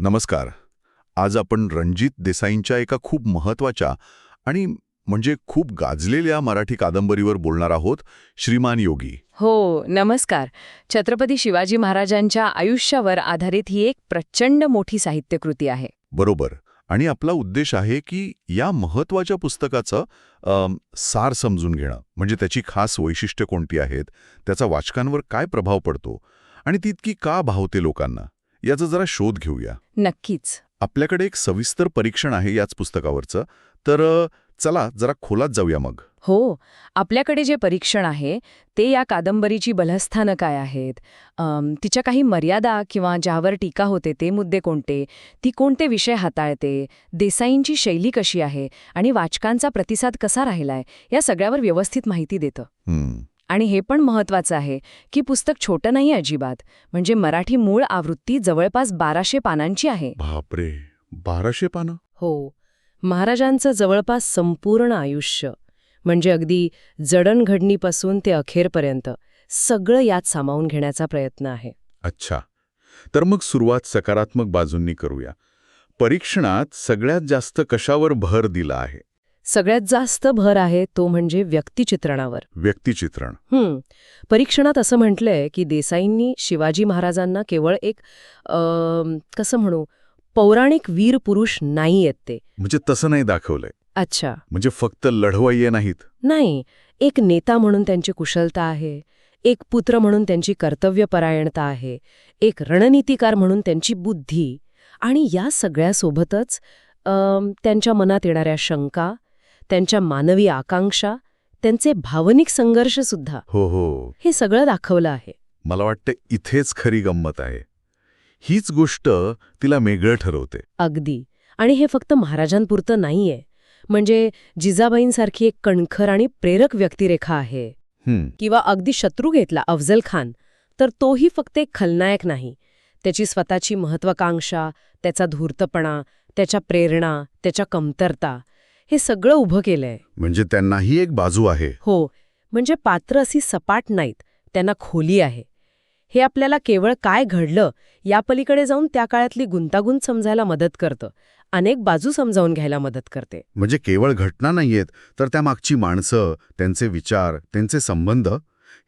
नमस्कार. आज आपण रणजित देसाईंच्या एका खूप महत्त्वाच्या आणि म्हणजे खूप गाजलेल्या मराठी कादंबरीवर बोलणार आहोत श्रीमान योगी. हो नमस्कार. छत्रपती शिवाजी महाराजांच्या आयुष्यावर आधारित ही एक प्रचंड मोठी साहित्यकृती आहे. बरोबर. आणि आपला उद्देश आहे की या महत्त्वाच्या पुस्तकाचं अम, सार समजून घेणं. म्हणजे त्याची खास वैशिष्ट्य कोणती आहेत? त्याचा वाचकांवर काय प्रभाव पडतो? आणि ती इतकी का भावते लोकांना? याचा जरा शोध घेऊया. नक्कीच. आपल्याकडे एक सविस्तर परीक्षण आहे याच पुस्तकावरचं. तर चला जरा खोलात जाऊया मग. हो आपल्याकडे जे परीक्षण आहे ते या कादंबरीची बलस्थानं काय आहेत? तिच्या काही मर्यादा किंवा ज्यावर टीका होते ते मुद्दे कोणते? ती कोणते विषय हाताळते? देसाईंची शैली कशी आहे? आणि वाचकांचा प्रतिसाद कसा राहिलाय? या सगळ्यावर व्यवस्थित माहिती देतं. आणि हे पण महत्वाचं आहे की पुस्तक छोटं नाही अजिबात. म्हणजे मराठी मूळ आवृत्ती जवळपास बाराशे पानांची आहे. बापरे! बाराशे पानं? हो. महाराजांचं जवळपास संपूर्ण आयुष्य. म्हणजे अगदी जडणघडणीपासून ते अखेरपर्यंत सगळं यात सामावून घेण्याचा प्रयत्न आहे. अच्छा. तर मग सुरुवात सकारात्मक बाजूंनी करूया. परीक्षणात सगळ्यात जास्त कशावर भर दिला आहे? सगळ्यात जास्त भर आहे तो म्हणजे व्यक्तिचित्रणावर. व्यक्तिचित्रण. हं. परीक्षणात असं म्हटलंय की देसाईंनी शिवाजी महाराजांना केवळ एक अं, कसं म्हणू पौराणिक वीर पुरुष नाही आहेत ते. म्हणजे तसं नाही दाखवलंय. अच्छा. म्हणजे फक्त लढवय्ये नाहीत. नाही. एक नेता म्हणून त्यांची कुशलता आहे. एक पुत्र म्हणून त्यांची कर्तव्यपरायणता आहे. एक रणनीतिकार म्हणून त्यांची बुद्धी. आणि या सगळ्यासोबतच त्यांच्या मनात येणाऱ्या शंका त्यांच्या मानवी आकांक्षा त्यांचे भावनिक संघर्ष सुद्धा हो हो. हे सगळं दाखवलं आहे. मला वाटतं इथेच खरी गंमत आहे. हीच गोष्ट तिला मेगळं ठरवते. अगदी. आणि हे फक्त महाराजांपुरतं नाहीये. म्हणजे जिजाबाईंसारखी एक कणखर आणि प्रेरक व्यक्तिरेखा आहे. हं, किंवा अगदी शत्रू घेतला अफजल खान तर तोही फक्त एक खलनायक नाही. त्याची स्वतःची महत्वाकांक्षा त्याचा धूर्तपणा त्याच्या प्रेरणा त्याच्या कमतरता हे सगळं उभं केलंय. म्हणजे त्यांनाही एक बाजू आहे. हो म्हणजे पात्र अशी सपाट नाहीत त्यांना खोली आहे. हे आपल्याला केवळ काय घडलं या पलीकडे जाऊन त्या काळातली गुंतागुंत समजायला मदत करतं अनेक बाजू समजावून घ्यायला मदत करते. म्हणजे केवळ घटना नाहीयेत तर त्यामागची माणसं त्यांचे विचार त्यांचे संबंध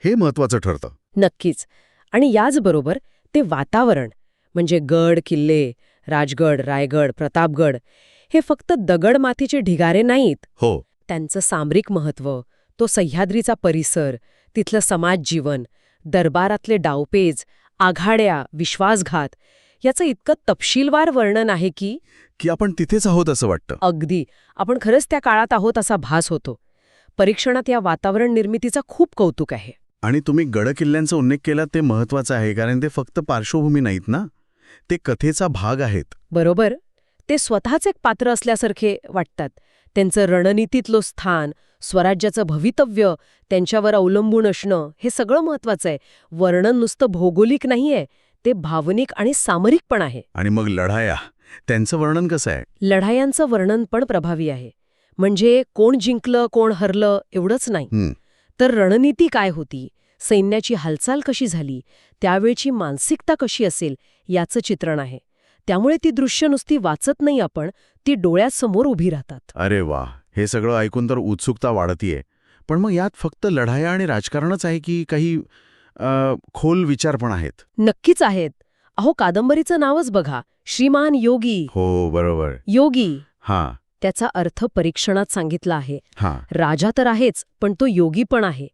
हे महत्वाचं ठरतं. नक्कीच. आणि याचबरोबर ते वातावरण म्हणजे गड किल्ले राजगड रायगड प्रतापगड हे फक्त दगड मातीचे ढिगारे नाहीत. हो. त्यांचं सामरिक महत्त्व तो सह्याद्रीचा परिसर तिथलं समाज जीवन दरबारातले डावपेज आघाड्या विश्वासघात याचं इतकं तपशीलवार वर्णन आहे की की आपण तिथेच आहोत असं वाटतं. अगदी. आपण खरंच त्या काळात आहोत असा भास होतो. परीक्षणात या वातावरण निर्मितीचा खूप कौतुक आहे. आणि तुम्ही गडकिल्ल्यांचा उल्लेख केला ते महत्वाचं आहे कारण ते फक्त पार्श्वभूमी नाहीत ना? ते कथेचा भाग आहेत. बरोबर. ते स्वतःच एक पात्र असल्यासारखे वाटतात. त्यांचं रणनीतीतलं स्थान स्वराज्याचं भवितव्य त्यांच्यावर अवलंबून असणं हे सगळं महत्वाचं आहे. वर्णन नुसतं भौगोलिक नाहीये ते भावनिक आणि सामरिक पण आहे. आणि मग लढाया त्यांचं वर्णन कसं आहे? लढायांचं वर्णन पण प्रभावी आहे. म्हणजे कोण जिंकलं कोण हरलं एवढंच नाही. तर रणनीती काय होती? सैन्याची हालचाल कशी झाली? त्यावेळची मानसिकता कशी असेल? याचं चित्रण आहे. त्यामुळे ती दृश्य नुसती वाचत नाही आपण ती डोळ्यासमोर उभी राहतात. अरे वा हे सगळं ऐकून तर उत्सुकता वाढतीये. पण मग यात फक्त लढाया आणि राजकारणच आहे की काही अ, खोल विचार पण आहेत? नक्कीच आहेत. अहो कादंबरीचं नावच बघा. श्रीमान योगी. हो बरोबर. योगी. हां. त्याचा अर्थ परीक्षणात सांगितला आहे. हां. राजा तर आहेच पण तो योगी पण आहे.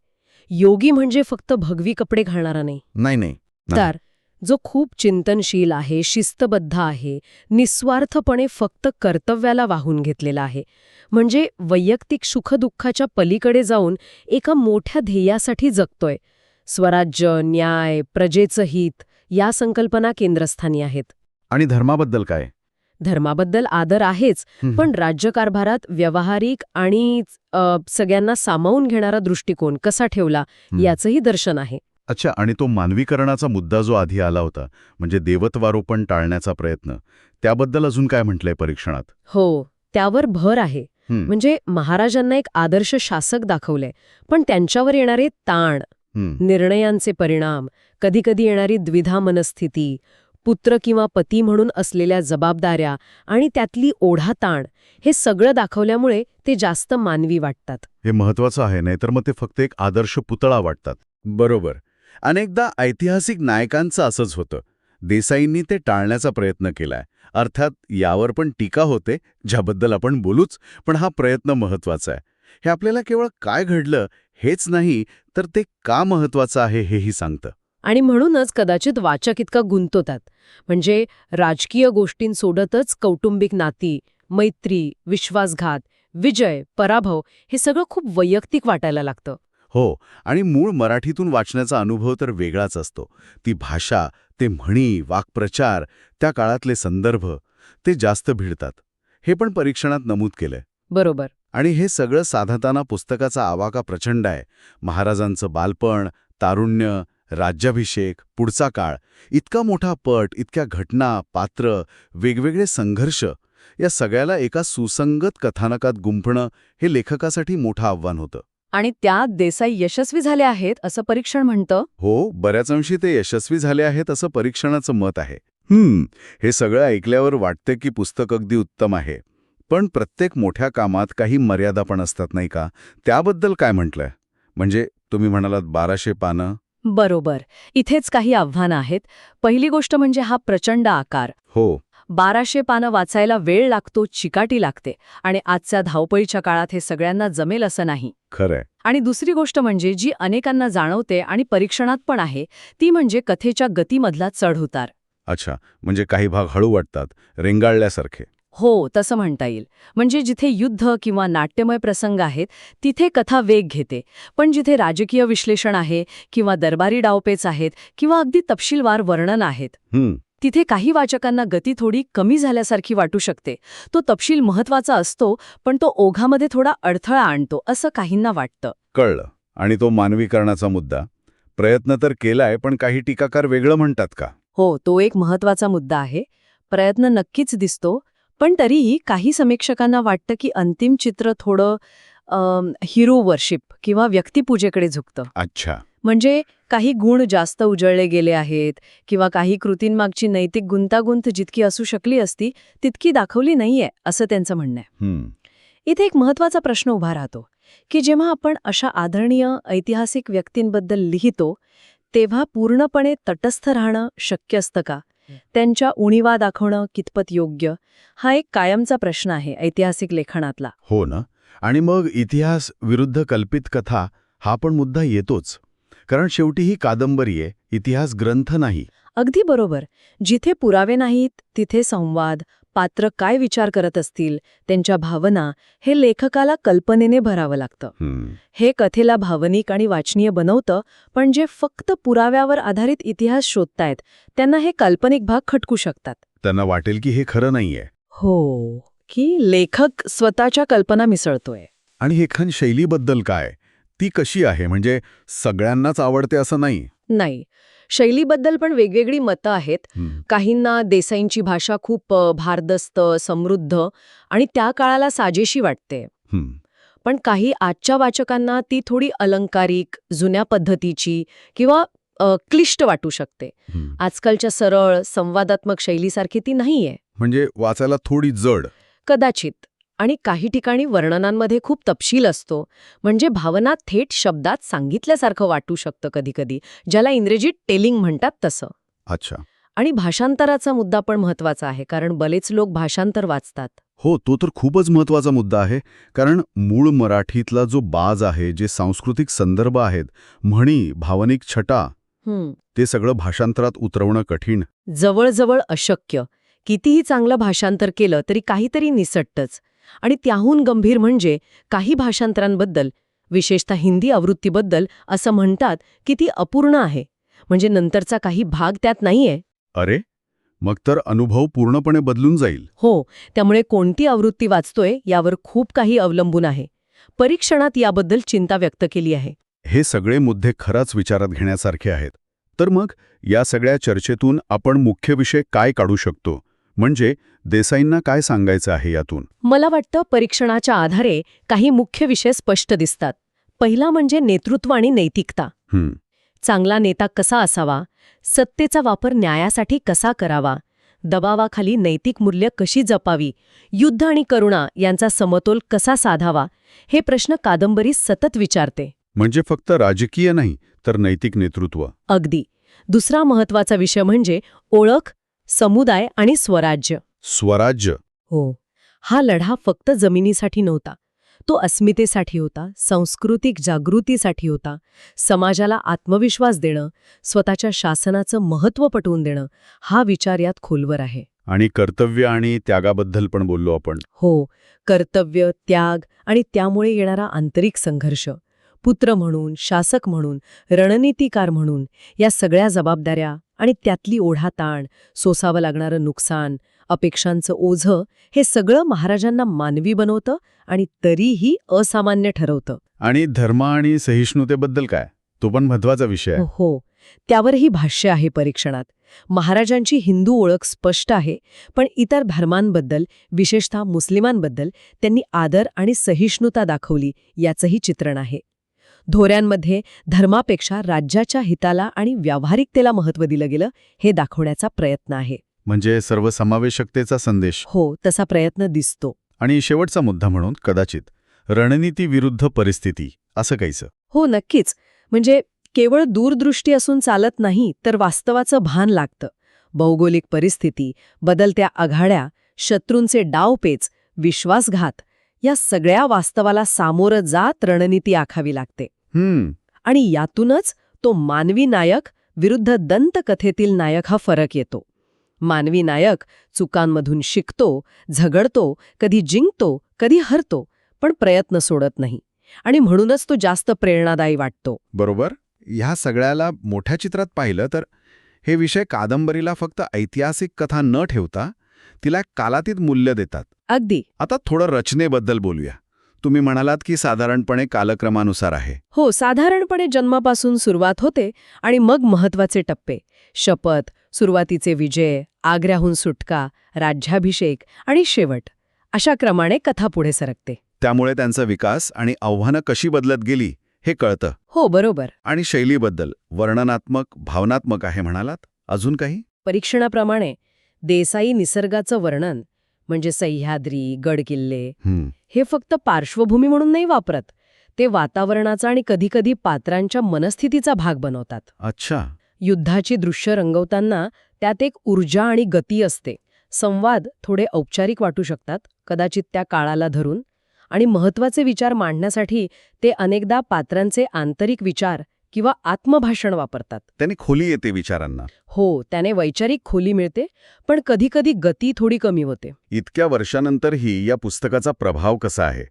योगी म्हणजे फक्त भगवी कपडे घालणारा नाही. नाही नाही. नाही. तर जो खूप चिंतनशील आहे शिस्तबद्ध आहे निस्वार्थपणे फक्त कर्तव्याला वाहून घेतलेला आहे. म्हणजे वैयक्तिक सुखदुःखाच्या पलीकडे जाऊन एका मोठ्या ध्येयासाठी जगतोय. स्वराज्य न्याय प्रजेचं हित या संकल्पना केंद्रस्थानी आहेत. आणि धर्माबद्दल काय? धर्माबद्दल आदर आहेच पण राज्यकारभारात व्यावहारिक आणि सगळ्यांना सामावून घेणारा दृष्टिकोन कसा ठेवला. याचंही दर्शन आहे. अच्छा आणि तो मानवीकरणाचा मुद्दा जो आधी आला होता म्हणजे देवत्वारोपण टाळण्याचा प्रयत्न त्याबद्दल अजून काय म्हटलंय परीक्षणात? हो त्यावर भर आहे. हं, म्हणजे महाराजांना एक आदर्श शासक दाखवलंय पण त्यांच्यावर येणारे ताण निर्णयांचे परिणाम कधीकधी येणारी द्विधा मनस्थिती पुत्र किंवा पती म्हणून असलेल्या जबाबदाऱ्या आणि त्यातली ओढाताण हे सगळं दाखवल्यामुळे ते जास्त मानवी वाटतात. हे महत्वाचं आहे नाहीतर मग ते फक्त एक आदर्श पुतळा वाटतात. बरोबर. अनेकदा ऐतिहासिक नायकांचं असंच होतं. देसाईंनी ते टाळण्याचा प्रयत्न केलाय. अर्थात यावर पण टीका होते ज्याबद्दल आपण बोलूच पण हा प्रयत्न महत्त्वाचा आहे. हे आपल्याला केवळ काय घडलं हेच नाही तर ते का महत्वाचं आहे हेही सांगतं. आणि म्हणूनच कदाचित वाचक इतका गुंतवतात म्हणजे राजकीय गोष्टींसोबतच कौटुंबिक नाती मैत्री विश्वासघात विजय पराभव हे सगळं खूप वैयक्तिक वाटायला लागतं. हो आणि मूळ मराठीतून वाचण्याचा अनुभव तर वेगळाच असतो. ती भाषा ते म्हणी वाक्प्रचार त्या काळातले संदर्भ ते जास्त भिडतात. हे पण परीक्षणात नमूद केलंय. बरोबर. आणि हे सगळं साधताना पुस्तकाचा आवाका प्रचंड आहे. महाराजांचं बालपण तारुण्य राज्याभिषेक पुढचा काळ इतका मोठा पट इतक्या घटना पात्र वेगवेगळे संघर्ष या सगळ्याला एका सुसंगत कथानकात गुंफणं हे लेखकासाठी मोठं आव्हान होतं. आणि त्यात देसाई यशस्वी झाले आहेत असं परीक्षण म्हणतं? हो बऱ्याच अंशी ते यशस्वी झाले आहेत असं परीक्षणाचं मत आहे. हम्म हे सगळं ऐकल्यावर वाटते की पुस्तक अगदी उत्तम आहे. पण प्रत्येक मोठ्या कामात काही मर्यादा पण असतात नाही का? त्याबद्दल काय म्हटलंय? म्हणजे तुम्ही म्हणालात बाराशे पानं? बरोबर. इथेच काही आव्हानं आहेत. पहिली गोष्ट म्हणजे हा प्रचंड आकार. हो. बाराशे पानं वाचायला वेळ लागतो चिकाटी लागते आणि आजच्या धावपळीच्या काळात हे सगळ्यांना जमेल असं नाही. खरंय. आणि दुसरी गोष्ट म्हणजे जी अनेकांना जाणवते आणि परीक्षणात पण आहे ती म्हणजे कथेच्या गतीमधला चढउतार अच्छा म्हणजे काही भाग हळू वाटतात रेंगाळल्यासारखे. हो तसं म्हणता येईल. म्हणजे जिथे युद्ध किंवा नाट्यमय प्रसंग आहेत तिथे कथा वेग घेते. पण जिथे राजकीय विश्लेषण आहे किंवा दरबारी डावपेच आहेत किंवा अगदी तपशीलवार वर्णन आहेत तिथे काही वाचकांना गती थोडी कमी झाल्यासारखी वाटू शकते. तो तपशील महत्त्वाचा असतो पण तो ओघामध्ये थोडा अडथळा आणतो असं काहींना वाटतं. कळलं. आणि तो मानवीकरणाचा मुद्दा. प्रयत्न तर केलाय पण काही टीकाकार वेगळं म्हणतात का? हो तो एक महत्त्वाचा मुद्दा आहे. प्रयत्न नक्कीच दिसतो पण तरीही काही समीक्षकांना वाटतं की अंतिम चित्र थोडं हिरो वर्शिप किंवा व्यक्तिपूजेकडे झुकतं. अच्छा. म्हणजे काही गुण जास्त उजळले गेले आहेत किंवा काही कृतींमागची नैतिक गुंतागुंत जितकी असू शकली असती तितकी दाखवली नाहीये असं त्यांचं म्हणणं आहे. इथे एक महत्त्वाचा प्रश्न उभा राहतो की जेव्हा आपण अशा आदरणीय ऐतिहासिक व्यक्तींबद्दल लिहितो तेव्हा पूर्णपणे तटस्थ राहणं शक्य असतं का? त्यांच्या उणीवा दाखवणं कितपत योग्य? हा एक कायमचा प्रश्न आहे ऐतिहासिक लेखनातला. हो ना. आणि मग इतिहास विरुद्ध कल्पित कथा हा पण मुद्दा येतोच. कारण शेवटी ही कादंबरी आहे इतिहास ग्रंथ नाही. अगदी बरोबर. जिथे पुरावे नाहीत तिथे संवाद पात्र काय विचार करत असतील त्यांच्या भावना हे लेखकाला कल्पनेने भरावं लागतं. हे कथेला भावनिक आणि वाचनीय बनवतं पण जे फक्त पुराव्यावर आधारित इतिहास शोधतायत त्यांना हे काल्पनिक भाग खटकू शकतात. त्यांना वाटेल की हे खरं नाहीये. हो की लेखक स्वतःच्या कल्पना मिसळतोय. आणि हेखन शैलीबद्दल काय? ती कशी आहे? म्हणजे सगळ्यांनाच आवडते असं नाही? नाही. शैलीबद्दल पण वेगवेगळी मतं आहेत. काहींना देसाईंची भाषा खूप भारदस्त समृद्ध आणि त्या काळाला साजेशी वाटते. पण काही आजच्या वाचकांना ती थोडी अलंकारिक जुन्या पद्धतीची किंवा क्लिष्ट वाटू शकते. आजकालच्या सरळ संवादात्मक शैलीसारखी ती नाहीये. म्हणजे वाचायला थोडी जड. कदाचित. आणि काही ठिकाणी वर्णनांमध्ये खूप तपशील असतो. म्हणजे भावना थेट शब्दात सांगितल्यासारखं वाटू शकतं कधीकधी ज्याला इंग्रजीत टेलिंग म्हणतात तसं. अच्छा. आणि भाषांतराचा मुद्दा पण महत्त्वाचा आहे कारण बरेच लोक भाषांतर वाचतात. हो तो तर खूपच महत्त्वाचा मुद्दा आहे कारण मूळ मराठीतला जो बाज आहे जे सांस्कृतिक संदर्भ आहेत म्हणी भावनिक छटा ते सगळं भाषांतरात उतरवणं कठीण. जवळजवळ अशक्य. कितीही चांगलं भाषांतर केलं तरी काहीतरी निसटतच. आणि त्याहून गंभीर म्हणजे काही भाषांतरांबद्दल विशेषतः हिंदी आवृत्तीबद्दल असं म्हणतात की ती अपूर्ण आहे. म्हणजे नंतरचा काही भाग त्यात नाहीये. अरे मग तर अनुभव पूर्णपणे बदलून जाईल. हो त्यामुळे कोणती आवृत्ती वाचतोय यावर खूप काही अवलंबून आहे. परीक्षणात याबद्दल चिंता व्यक्त केली आहे. हे सगळे मुद्दे खराच विचारात घेण्यासारखे आहेत. तर मग या सगळ्या चर्चेतून आपण मुख्य विषय काय काढू शकतो? म्हणजे देसाईंना काय सांगायचं आहे यातून? मला वाटतं परीक्षणाच्या आधारे काही मुख्य विषय स्पष्ट दिसतात. पहिला म्हणजे नेतृत्व आणि नैतिकता. चांगला नेता कसा असावा? सत्तेचा वापर न्यायासाठी कसा करावा? दबावाखाली नैतिक मूल्य कशी जपावी? युद्ध आणि करुणा यांचा समतोल कसा साधावा? हे प्रश्न कादंबरी सतत विचारते. म्हणजे फक्त राजकीय नाही तर नैतिक नेतृत्व. अगदी. दुसरा महत्त्वाचा विषय म्हणजे ओळख समुदाय आणि स्वराज्य. स्वराज्य. हो. हा लढा फक्त जमिनीसाठी नव्हता. तो अस्मितेसाठी होता सांस्कृतिक जागृतीसाठी होता समाजाला आत्मविश्वास देणं स्वतःच्या शासनाचं महत्त्व पटवून देणं हा विचार यात खोलवर आहे. आणि कर्तव्य आणि त्यागाबद्दल पण बोललो आपण. हो. कर्तव्य त्याग आणि त्यामुळे येणारा आंतरिक संघर्ष पुत्र म्हणून शासक म्हणून रणनीतिकार म्हणून या सगळ्या जबाबदाऱ्या आणि त्यातली ओढाताण सोसावं लागणारं नुकसान अपेक्षांचं ओझं हे सगळं महाराजांना मानवी बनवतं आणि तरीही असामान्य ठरवतं. आणि धर्म आणि सहिष्णुतेबद्दल काय? तो पण महत्त्वाचा विषय आहे. हो. त्यावरही भाष्य आहे परीक्षणात. महाराजांची हिंदू ओळख स्पष्ट आहे पण इतर धर्मांबद्दल विशेषतः मुस्लिमांबद्दल त्यांनी आदर आणि सहिष्णुता दाखवली याचंही चित्रण आहे. धोऱ्यांमध्ये धर्मापेक्षा राज्याच्या हिताला आणि व्यावहारिकतेला महत्त्व दिलं गेलं हे दाखवण्याचा प्रयत्न आहे. म्हणजे सर्वसमावेशकतेचा संदेश. हो तसा प्रयत्न दिसतो. आणि शेवटचा मुद्दा म्हणून कदाचित रणनीती विरुद्ध परिस्थिती असं काहीचं हो नक्कीच. म्हणजे केवळ दूरदृष्टी असून चालत नाही तर वास्तवाचं भान लागतं. भौगोलिक परिस्थिती बदलत्या आघाड्या शत्रूंचे डावपेच विश्वासघात या सगळ्या वास्तवाला सामोरं जात रणनीती आखावी लागते. आणि यातूनच तो मानवी नायक विरुद्ध दंतकथेतील नायक हा फरक येतो. मानवी नायक चुकांमधून शिकतो झगडतो कधी जिंकतो कधी हरतो पण प्रयत्न सोडत नाही. आणि म्हणूनच तो जास्त प्रेरणादायी वाटतो. बरोबर. ह्या सगळ्याला मोठ्या चित्रात पाहिलं तर हे विषय कादंबरीला फक्त ऐतिहासिक कथा न ठेवता तिला कालातीत मूल्य देतात. अगदी. आता थोडं रचनेबद्दल बोलूया. तुम्ही म्हणालात की साधारणपणे कालक्रमानुसार आहे. हो साधारणपणे जन्मापासून सुरुवात होते आणि मग महत्त्वाचे टप्पे. शपथ सुरुवातीचे विजय आग्र्याहून सुटका राज्याभिषेक आणि शेवट. अशा क्रमाने कथा पुढे सरकते. त्यामुळे त्यांचा विकास आणि आव्हानं कशी बदलत गेली हे कळतं. हो बरोबर. आणि शैलीबद्दल वर्णनात्मक भावनात्मक आहे म्हणालात? अजून काही? परीक्षणाप्रमाणे देसाई निसर्गाचं वर्णन म्हणजे सह्याद्री गडकिल्ले हं, फक्त पार्श्वभूमी म्हणून नाही वापरत. ते वातावरणाचा आणि कधीकधी पात्रांच्या मनस्थितीचा भाग बनवतात. अच्छा. युद्धाची दृश्य रंगवताना त्यात एक ऊर्जा आणि गती असते. संवाद थोडे औपचारिक वाटू शकतात कदाचित त्या काळाला धरून. आणि महत्त्वाचे विचार मांडण्यासाठी ते अनेकदा पात्रांचे आंतरिक विचार किंवा आत्मभाषण वापरतात. त्यांनी खोली येते विचारांना. हो त्याने वैचारिक खोली मिळते पण कधीकधी गती थोडी कमी होते. इतक्या वर्षानंतरही या पुस्तकाचा प्रभाव कसा आहे?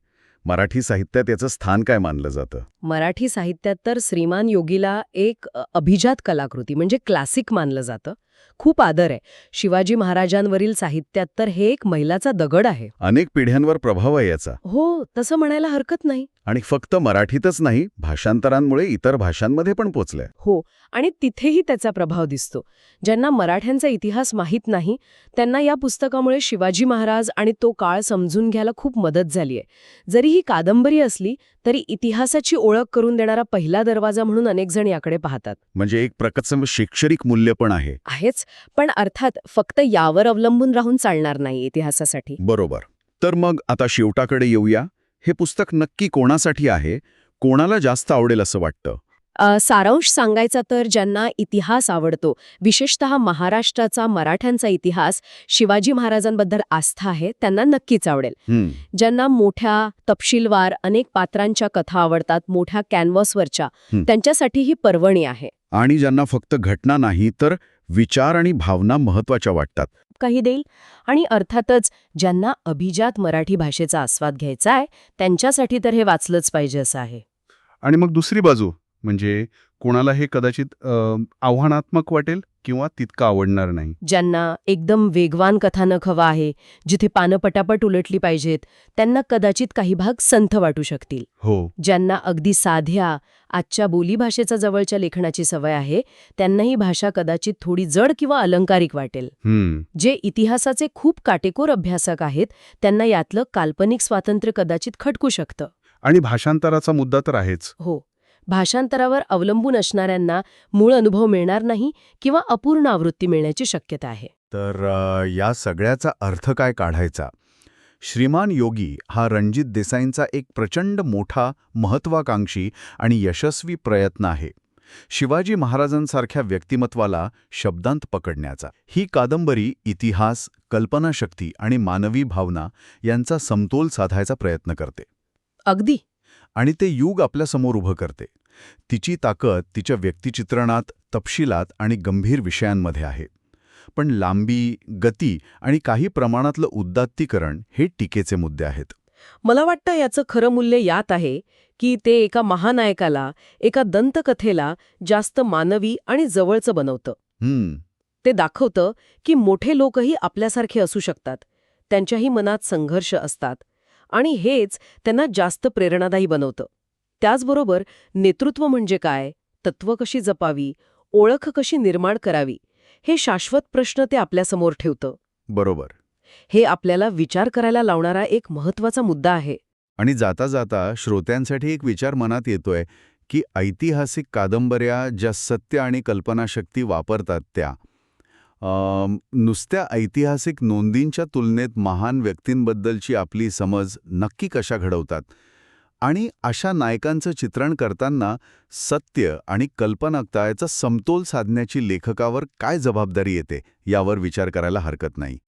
मराठी साहित्यात याचं स्थान काय मानलं जातं? मराठी साहित्यात तर श्रीमान योगीला एक अभिजात कलाकृती म्हणजे क्लासिक मानलं जातं. खूप आदर आहे. शिवाजी महाराजांवरील साहित्यात तर हे एक मैलाचा दगड आहे. अनेक पिढ्यांवर प्रभाव आहे याचा. हो तसं म्हणायला हरकत नाही. आणि फक्त मराठीतच नाही भाषांतरांमुळे इतर भाषांमध्ये पण पोचलंय. हो आणि तिथेही त्याचा प्रभाव दिसतो. ज्यांना मराठ्यांचा इतिहास माहीत नाही त्यांना या पुस्तकामुळे शिवाजी महाराज आणि तो काळ समजून घ्यायला खूप मदत झालीय. जरी ही कादंबरी असली तरी इतिहासाची ओळख करून देणारा पहिला दरवाजा म्हणून अनेक जण याकडे पाहतात. म्हणजे एक प्रकटसम शैक्षणिक मूल्य पण आहे. आहेच पण अर्थात फक्त यावर अवलंबून राहून चालणार नाही इतिहासासाठी. बरोबर. तर मग आता शेवटाकडे येऊया. हे पुस्तक नक्की कोणासाठी आहे? कोणाला जास्त आवडेल असं वाटतं? सारांश सांगायचा तर ज्यांना इतिहास आवडतो विशेषतः महाराष्ट्राचा मराठ्यांचा इतिहास शिवाजी महाराजांबद्दल आस्था आहे त्यांना नक्कीच आवडेल. हं, ज्यांना मोठ्या तपशीलवार अनेक पात्रांच्या कथा आवडतात मोठ्या कॅनव्हासवरच्या. त्यांच्यासाठी ही पर्वणी आहे. आणि ज्यांना फक्त घटना नाही तर विचार आणि भावना महत्त्वाच्या वाटतात. काही देईल. आणि अर्थातच ज्यांना अभिजात मराठी भाषेचा आस्वाद घ्यायचा आहे त्यांच्यासाठी तर हे वाचलंच पाहिजे असं आहे. आणि मग दुसरी बाजू. म्हणजे कोणाला हे कदाचित आव्हानात्मक वाटेल किंवा तितकं आवडणार नाही. ज्यांना एकदम वेगवान कथानक हवा आहे जिथे पानं पटापट उलटली पाहिजेत त्यांना कदाचित काही भाग संथ वाटू शकतील. हो. ज्यांना अगदी साध्या आजच्या बोलीभाषेचा जवळच्या लेखनाची सवय आहे त्यांना ही भाषा कदाचित थोडी जड किंवा अलंकारिक वाटेल. जे इतिहासाचे खूप काटेकोर अभ्यासक आहेत त्यांना यातलं काल्पनिक स्वातंत्र्य कदाचित खटकू शकतं. आणि भाषांतराचा मुद्दा तर आहेच. हो. भाषांतरावर अवलंबून असणाऱ्यांना मूळ अनुभव मिळणार नाही किंवा अपूर्ण आवृत्ती मिळण्याची शक्यता आहे. तर या सगळ्याचा अर्थ काय काढायचा? श्रीमान योगी हा रणजित देसाईंचा एक प्रचंड मोठा महत्वाकांक्षी आणि यशस्वी प्रयत्न आहे. शिवाजी महाराजांसारख्या व्यक्तिमत्वाला शब्दांत पकडण्याचा. ही कादंबरी इतिहास कल्पनाशक्ती आणि मानवी भावना यांचा समतोल साधायचा प्रयत्न करते. अगदी. आणि ते युग आपल्यासमोर उभं करते. तिची ताकद तिच्या व्यक्तिचित्रणात तपशिलात आणि गंभीर विषयांमध्ये आहे. पण लांबी गती आणि काही प्रमाणातलं उद्दात्तीकरण हे टीकेचे मुद्दे आहेत. मला वाटतं याचं खरं मूल्य यात आहे की ते एका महानायकाला एका दंतकथेला जास्त मानवी आणि जवळचं बनवतं. ते दाखवतं की मोठे लोकही आपल्यासारखे असू शकतात. त्यांच्याही मनात संघर्ष असतात. आणि हेच त्यांना जास्त प्रेरणादायी बनवतं. त्याचबरोबर नेतृत्व म्हणजे काय? तत्त्व कशी जपावी? ओळख कशी निर्माण करावी? हे शाश्वत प्रश्न ते आपल्यासमोर ठेवतं. बरोबर. हे आपल्याला विचार करायला लावणारा एक महत्त्वाचा मुद्दा आहे. आणि जाता जाता श्रोत्यांसाठी एक विचार मनात येतोय की ऐतिहासिक कादंबऱ्या ज्या सत्य आणि कल्पनाशक्ती वापरतात त्या नुसत्या ऐतिहासिक नोंदींच्या तुलनेत महान व्यक्तींबद्दलची आपली समज नक्की कशा घडवतात? आणि अशा नायकांचं चित्रण करताना सत्य आणि कल्पनाक्तायाचा समतोल साधण्याची लेखकावर काय जबाबदारी येते? यावर विचार करायला हरकत नाही.